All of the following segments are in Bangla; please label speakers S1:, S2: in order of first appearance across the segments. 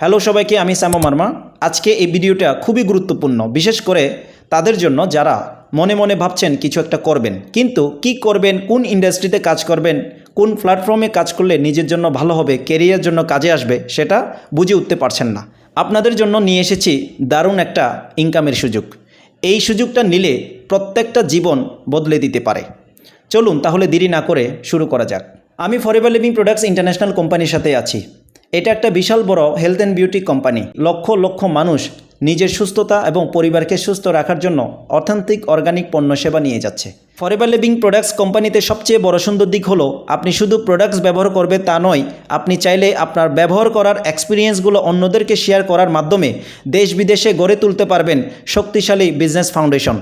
S1: হ্যালো সবাইকে, আমি শ্যামা মার্মা। আজকে এই ভিডিওটা খুবই গুরুত্বপূর্ণ, বিশেষ করে তাদের জন্য যারা মনে মনে ভাবছেন কিছু একটা করবেন। কিন্তু কি করবেন, কোন ইন্ডাস্ট্রিতে কাজ করবেন, কোন প্ল্যাটফর্মে কাজ করলে নিজের জন্য ভালো হবে কেরিয়ার জন্য কাজে আসবে, সেটা বুঝে উঠতে পারছেন না। আপনাদের জন্য নিয়ে এসেছি দারুণ একটা ইনকামের সুযোগ। এই সুযোগটা নিলে প্রত্যেকটা জীবন বদলে দিতে পারে। চলুন তাহলে দেরি না করে শুরু করা যাক। আমি ফরেভার লিভিং প্রোডাক্টস ইন্টারন্যাশনাল কোম্পানির সাথে আছি। এটা একটা বিশাল বড় health and beauty company lakh lakh মানুষ নিজের সুস্থতা এবং পরিবারকে সুস্থ রাখার জন্য অর্থান্তিক অর্গানিক পণ্য সেবা নিয়ে যাচ্ছে। ফরেভার লিভিং প্রোডাক্টস কোম্পানিতে সবচেয়ে বড় সুন্দর দিক হলো, আপনি শুধু প্রোডাক্টস ব্যবহার করবে তা নয়, আপনি চাইলে আপনার ব্যবহার করার এক্সপিরিয়েন্সগুলো অন্যদেরকে শেয়ার করার মাধ্যমে দেশ বিদেশে গড়ে তুলতে পারবেন শক্তিশালী বিজনেস ফাউন্ডেশন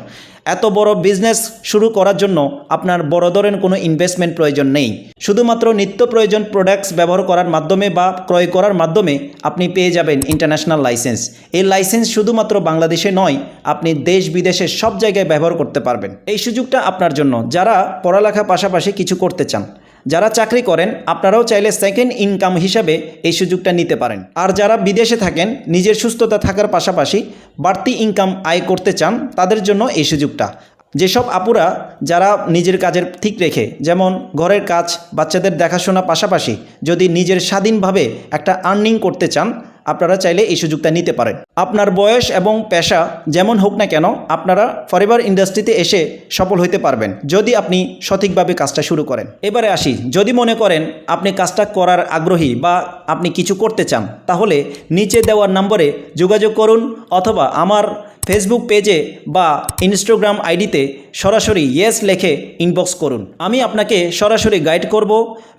S1: এত বড় বিজনেস শুরু করার জন্য আপনার বড় ধরনের কোনো ইনভেস্টমেন্ট প্রয়োজন নেই। শুধুমাত্র নিত্য প্রয়োজন প্রোডাক্টস ব্যবহার করার মাধ্যমে বা ক্রয় করার মাধ্যমে আপনি পেয়ে যাবেন ইন্টারন্যাশনাল লাইসেন্স এই লাইসেন্স শুধুমাত্র বাংলাদেশে নয়, আপনি দেশ বিদেশে সব জায়গায় ব্যবহার করতে পারবেন। এই সুযোগটা আপনার জন্য। যারা পড়ালেখা পাশাপাশি কিছু করতে চান যারা চাকরি করেন, আপনারাও চাইলে সেকেন্ড ইনকাম হিসাবে এই সুযোগটা নিতে পারেন। আর যারা বিদেশে থাকেন, নিজের সুস্থতা থাকার পাশাপাশি বাড়তি ইনকাম আয় করতে চান, তাদের জন্য এই সুযোগটা। যেসব আপুরা যারা নিজের কাজের ঠিক রেখে, যেমন ঘরের কাজ, বাচ্চাদের দেখাশোনা পাশাপাশি যদি নিজের স্বাধীনভাবে একটা আর্নিং করতে চান আপনারা চাইলে এই সুযোগটা নিতে পারেন। আপনার বয়স এবং পেশা যেমন হোক না কেন, আপনারা ফরেভার ইন্ডাস্ট্রিতে এসে সফল হইতে পারবেন, যদি আপনি সঠিকভাবে কাজটা শুরু করেন। এবারে আসি, যদি মনে করেন আপনি কাজটা করার আগ্রহী বা আপনি কিছু করতে চান, তাহলে নিচে দেওয়ার নম্বরে যোগাযোগ করুন অথবা আমার ফেসবুক পেজে বা ইনস্টাগ্রাম আইডিতে সরাসরি ইয়েস লেখে ইনবক্স করুন। আমি আপনাকে সরাসরি গাইড করব,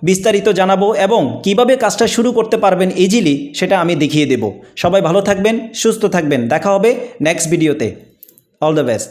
S1: বিস্তারিত জানাব এবং কীভাবে কাজটা শুরু করতে পারবেন ইজিলি সেটা আমি দেখিয়ে দেব। সবাই ভালো থাকবেন, সুস্থ থাকবেন। দেখা হবে নেক্সট ভিডিওতে অল দ্য বেস্ট